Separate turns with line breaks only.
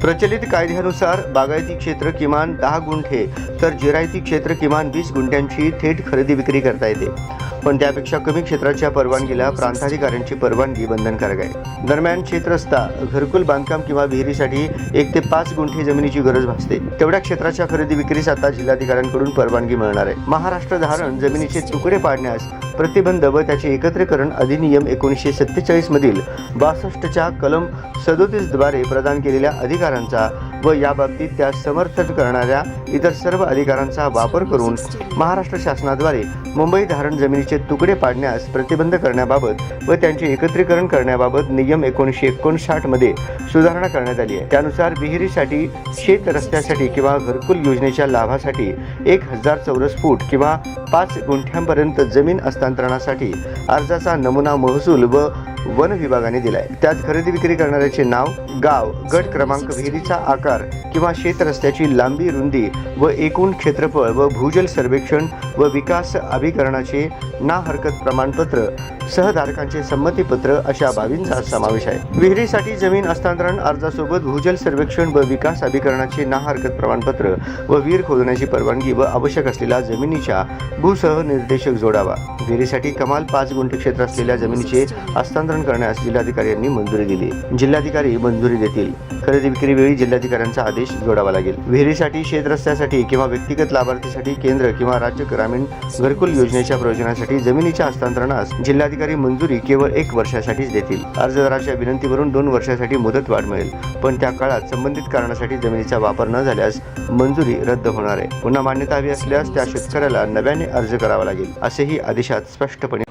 प्रचलित कायद्यानुसार बागायती क्षेत्र किमान दहा गुंठे तर जिरायती क्षेत्र किमान वीस गुंठ्यांची थेट खरेदी विक्री करता येते. पण त्यापेक्षा कमी क्षेत्राच्या परवानगीला प्रांताधिकाऱ्यांची परवानगी बंधनकारक आहे. दरम्यान क्षेत्रस्था घरकुल बांधकाम किंवा विहिरीसाठी एक ते पाच गुंठे जमिनीची गरज भासते. तेवढ्या क्षेत्राच्या खरेदी विक्रीस आता जिल्हाधिकाऱ्यांकडून परवानगी मिळणार आहे. महाराष्ट्र धारण जमिनीचे तुकडे पाडण्यास प्रतिबंध व त्याचे एकत्रीकरण अधिनियम एकोणीसशे सत्तेचाळीस मधील बासष्टच्या कलम सदोतीसद्वारे प्रदान केलेल्या अधिकारांचा व याबाबतीत त्या समर्थन करणाऱ्या इतर सर्व अधिकारांचा वापर करून महाराष्ट्र शासनाद्वारे मुंबई धारण जमिनीचे तुकडे पाडण्यास प्रतिबंध करण्याबाबत व त्यांचे एकत्रीकरण करण्याबाबत नियम एकोणीसशे एकोणसाठमध्ये सुधारणा करण्यात आली आहे. त्यानुसार विहिरीसाठी शेत रस्त्यासाठी किंवा घरकुल योजनेच्या लाभासाठी एक हजार चौरस फूट किंवा पाच गुंठ्यांपर्यंत जमीन हस्तांतरणासाठी अर्जाचा नमुना महसूल व वन विभागाने दिलाय. त्यात खरेदी विक्री करणाऱ्याचे नाव गाव गट क्रमांक विहिरीचा आकार किंवा शेत रस्त्याची लांबी रुंदी व एकूण क्षेत्रफळ व भूजल सर्वेक्षण व विकास अभिकरणाचे ना हरकत प्रमाणपत्र सहधारकांचे संमतीपत्र अशा बाबींचा समावेश आहे. विहिरीसाठी जमीन हस्तांतरण अर्जासोबत भूजल सर्वेक्षण व विकास अभिकरणाचे ना हरकत प्रमाणपत्र व विहीर खोदण्याची परवानगी व आवश्यक असलेला जमिनीच्या भूसह निर्देशक जोडावा. विहिरीसाठी कमाल पाच गुंठे क्षेत्र असलेल्या जमिनीचे हस्तांतरण करण्यास जिल्हाधिकारी यांनी मंजुरी दिली. जिल्हाधिकारी मंजुरी देतील. खरेदी विक्री वेळी जिल्हाधिकाऱ्यांचा आदेश जोडावा लागेल. विहिरीसाठी शेत रस्त्यासाठी किंवा व्यक्तिगत लाभार्थीसाठी केंद्र किंवा राज्य ग्रामीण घरकुल योजनेच्या प्रयोजनासाठी जमिनीच्या हस्तांतरणास जिल्हाधिकारी मंजुरी केवळ एक वर्षासाठीच देतील. अर्जदाराच्या विनंतीवरून दोन वर्षासाठी मुदतवाढ मिळेल. पण त्या काळात संबंधित कारणासाठी जमिनीचा वापर न झाल्यास मंजुरी रद्द होणार आहे. पुन्हा मान्यता हवी असल्यास त्या शेतकऱ्याला नव्याने अर्ज करावा लागेल असेही आदेशात स्पष्टपणे